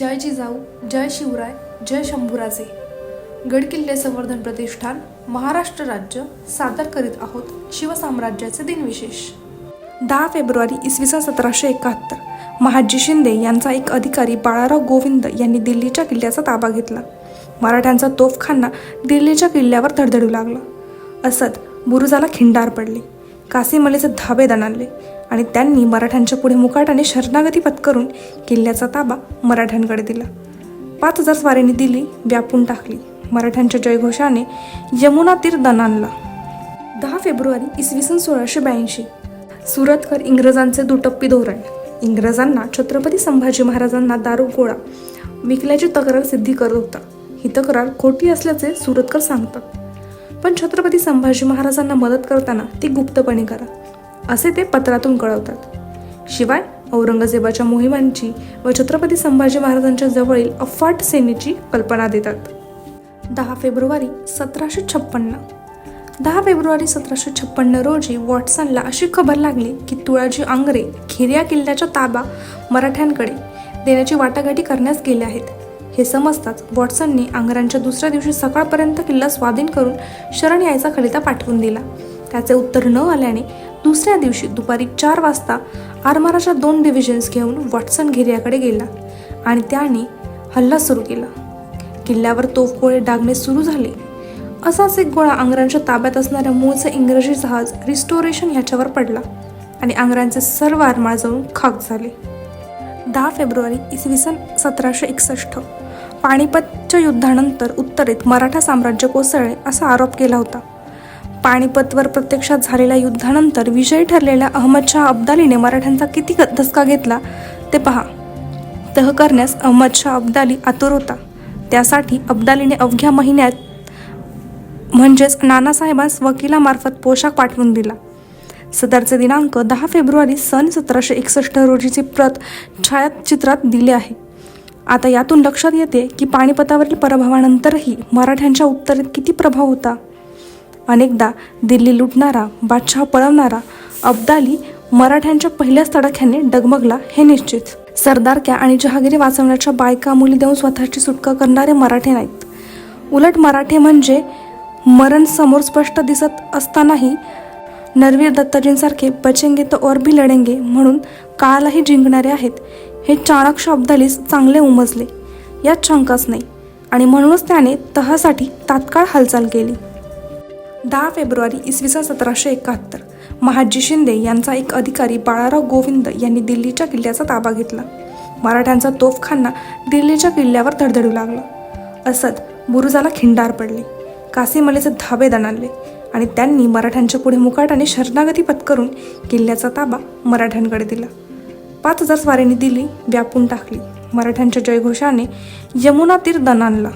जय जिजाऊ जय शिवराय जय शंभूराजे. गडकिल्ले संवर्धन प्रतिष्ठान महाराष्ट्र राज्य सादर करीत आहोत शिवसाम्राज्याचे दिनविशेष. दहा फेब्रुवारी इसवी सन सतराशे एकाहत्तर महाजी शिंदे यांचा एक अधिकारी बाळाराव गोविंद यांनी दिल्लीच्या किल्ल्याचा ताबा घेतला. मराठ्यांचा तोफखाना दिल्लीच्या किल्ल्यावर धडधडू लागला. असत बुरुजाला खिंडार पडली. कासिमलेचे धाबे दणाणले आणि त्यांनी मराठ्यांच्या पुढे मुकाटाने शरणागती पत्करून किल्ल्याचा ताबा मराठ्यांकडे दिला. पाच हजार स्वारींनी दिल्ली व्यापून टाकली. मराठ्यांच्या जयघोषाने यमुना तीर दणाणला. दहा फेब्रुवारी इसवी सन सोळाशे ब्याऐंशी. सुरतकर इंग्रजांचे दुटप्पी धोरण. इंग्रजांना छत्रपती संभाजी महाराजांना दारू गोळा. विकल्याची तक्रार सिद्धी करत होता. ही तक्रार खोटी असल्याचे सुरतकर सांगतात. पण छत्रपती संभाजी महाराजांना मदत करताना ती गुप्तपणे करा. असे ते पत्रातून कळवतात. शिवाय औरंगजेबाच्या मोहिमांची व छत्रपती संभाजी महाराजांच्या जवळील अफाट सेनेची कल्पना देतात. दहा फेब्रुवारी सतराशे छप्पन्न. दहा फेब्रुवारी सतराशे छप्पन्न रोजी वॉटसनला अशी खबर लागली की तुळाजी आंग्रे खिर्या किल्ल्याचा ताबा मराठ्यांकडे देण्याची वाटाघाटी करण्यास गेले आहेत. हे समजताच वॉटसनने आंग्रांच्या दुसऱ्या दिवशी सकाळपर्यंत किल्ला स्वाधीन करून शरण यायचा खलिता पाठवून दिला. त्याचे उत्तर न आल्याने दुसऱ्या दिवशी दुपारी चार वाजता आरमाराच्या दोन डिव्हिजन्स घेऊन वॉटसन घेर्याकडे गेला आणि त्याने हल्ला सुरू केला. किल्ल्यावर तोफगोळे डागणे सुरू झाले. असाच एक गोळा आंग्रांच्या ताब्यात असणाऱ्या मूळचं इंग्रजी जहाज रिस्टोरेशन ह्याच्यावर पडला आणि आंग्रांचे सर्व आरमार जाऊन खाक झाले. दहा फेब्रुवारी इसवी सन सतराशे एकसष्ट. पाणीपतच्या युद्धानंतर उत्तरेत मराठा साम्राज्य कोसळले असा आरोप केला होता. पाणीपतवर प्रत्यक्षात झालेल्या युद्धानंतर विजयी ठरलेल्या अहमदशहा अब्दालीने मराठ्यांचा किती धसका घेतला? ते पहा. तह करण्यास अहमदशहा अब्दाली आतुर होता. त्यासाठी अब्दालीने अवघ्या महिन्यात म्हणजेच नानासाहेबांस वकिलामार्फत पोशाख पाठवून दिला. सदरचे दिनांक दहा फेब्रुवारी सन सतराशे एकसष्ट रोजीची प्रत छायाचित्रात दिली आहे. आता यातून लक्षात येते की पानिपतावरील पराभवानंतरही मराठ्यांच्या उत्तरेत किती प्रभाव होता. अनेकदा दिल्ली लुटणारा बादशाह पळवणारा अब्दाली मराठ्यांच्या पहिल्याच तडाख्याने डगमगला हे निश्चित. सरदारक्या आणि जहागिरी वाचवण्याच्या बायका मुली देऊन स्वतःची सुटका करणारे मराठे नाहीत. उलट मराठे म्हणजे मरण समोर स्पष्ट दिसत असतानाही नरवीर दत्ताजींसारखे बचेंगे तर और भी लढेंगे म्हणून काळालाही जिंकणारे आहेत. हे चाणक्य अब्दालीस चांगले उमजले. यात शंकाच नाही. आणि म्हणूनच त्याने तहासाठी तात्काळ हालचाल केली. दहा फेब्रुवारी इसवी सन सतराशे एकाहत्तर महाजी शिंदे यांचा एक अधिकारी बाळाराव गोविंद यांनी दिल्लीच्या किल्ल्याचा ताबा घेतला. मराठ्यांचा तोफखाना दिल्लीच्या किल्ल्यावर धडधडू लागला. असत बुरुजाला खिंडार पडले. कासिमलीचे धाबे दणाणले. आणि त्यांनी मराठ्यांच्या पुढे मुकाटाने शरणागती पत्करून किल्ल्याचा ताबा मराठ्यांकडे दिला. पाच हजार स्वारींनी दिल्ली व्यापून टाकली. मराठ्यांच्या जयघोषाने यमुना तीर दणानला